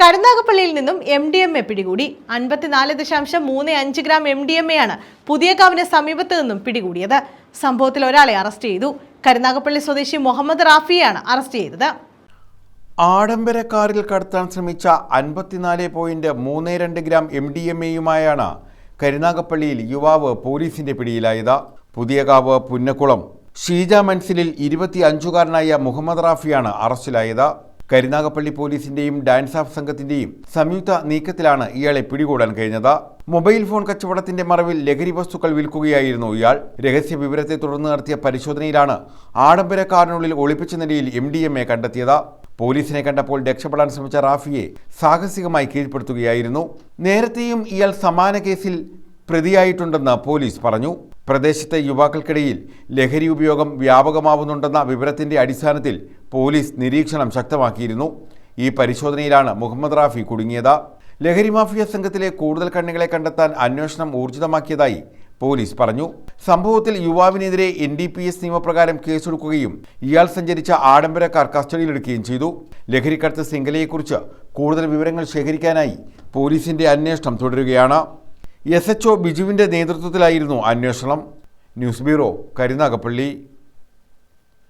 കരുനാഗപ്പള്ളിയിൽ നിന്നും M D M A പിടികൂടി. അൻപത്തിനാല് ദശാംശം മൂന്ന് അഞ്ച് gram M D M A ആണ് പുതിയകാവിന് സമീപത്ത് നിന്നും പിടികൂടിയത്. സംഭവത്തിൽ ഒരാളെ അറസ്റ്റ് ചെയ്തു. കരുനാഗപ്പള്ളി സ്വദേശി മുഹമ്മദ് റാഫിയാണ് അറസ്റ്റ് ചെയ്തത്. ആഡംബര കാറിൽ കടത്താൻ ശ്രമിച്ച അൻപത്തിനാല് പോയിന്റ് മൂന്ന് രണ്ട് ഗ്രാം എം ഡി എം എയുമായാണ് കരുനാഗപ്പള്ളിയിൽ യുവാവ് പോലീസിന്റെ പിടിയിലായത്. പുതിയകാവ് പുന്നക്കുളം ഷീജ മൻസിലിൽ ഇരുപത്തി അഞ്ചുകാരനായ മുഹമ്മദ് റാഫിയാണ് അറസ്റ്റിലായത്. കരുനാഗപ്പള്ളി പോലീസിന്റെയും ഡാൻസ് ഓഫ് സംഘത്തിന്റെയും സംയുക്ത നീക്കത്തിലാണ് ഇയാളെ പിടികൂടാൻ കഴിഞ്ഞത്. മൊബൈൽ ഫോൺ കച്ചവടത്തിന്റെ മറവിൽ ലഹരി വസ്തുക്കൾ വിൽക്കുകയായിരുന്നു ഇയാൾ. രഹസ്യ വിവരത്തെ തുടർന്ന് നടത്തിയ പരിശോധനയിലാണ് ആഡംബര കാറിനുള്ളിൽ ഒളിപ്പിച്ച നിലയിൽ എം ഡി എം എ കണ്ടെത്തിയത്. പോലീസിനെ കണ്ടപ്പോൾ രക്ഷപ്പെടാൻ ശ്രമിച്ച റാഫിയെ സാഹസികമായി കീഴ്പ്പെടുത്തുകയായിരുന്നു. നേരത്തെയും ഇയാൾ സമാന കേസിൽ പ്രതിയായിട്ടുണ്ടെന്ന് പോലീസ് പറഞ്ഞു. പ്രദേശത്തെ യുവാക്കൾക്കിടയിൽ ലഹരി ഉപയോഗം വ്യാപകമാവുന്നുണ്ടെന്ന വിവരത്തിന്റെ അടിസ്ഥാനത്തിൽ പോലീസ് നിരീക്ഷണം ശക്തമാക്കിയിരുന്നു. ഈ പരിശോധനയിലാണ് മുഹമ്മദ് റാഫി കുടുങ്ങിയത്. ലഹരി മാഫിയ സംഘത്തിലെ കൂടുതൽ കണ്ണികളെ കണ്ടെത്താൻ അന്വേഷണം ഊർജിതമാക്കിയതായി പോലീസ് പറഞ്ഞു. സംഭവത്തിൽ യുവാവിനെതിരെ എൻ ഡി പി എസ് നിയമപ്രകാരം കേസെടുക്കുകയും ഇയാൾ സഞ്ചരിച്ച ആഡംബരക്കാർ കാർ കസ്റ്റഡിയിലെടുക്കുകയും ചെയ്തു. ലഹരിക്കടത്ത് ശൃംഖലയെക്കുറിച്ച് കൂടുതൽ വിവരങ്ങൾ ശേഖരിക്കാനായി പോലീസിന്റെ അന്വേഷണം തുടരുകയാണ്. എസ് എച്ച് ഒ ബിജുവിന്റെ നേതൃത്വത്തിലായിരുന്നു അന്വേഷണം. News bureau Karunagappally.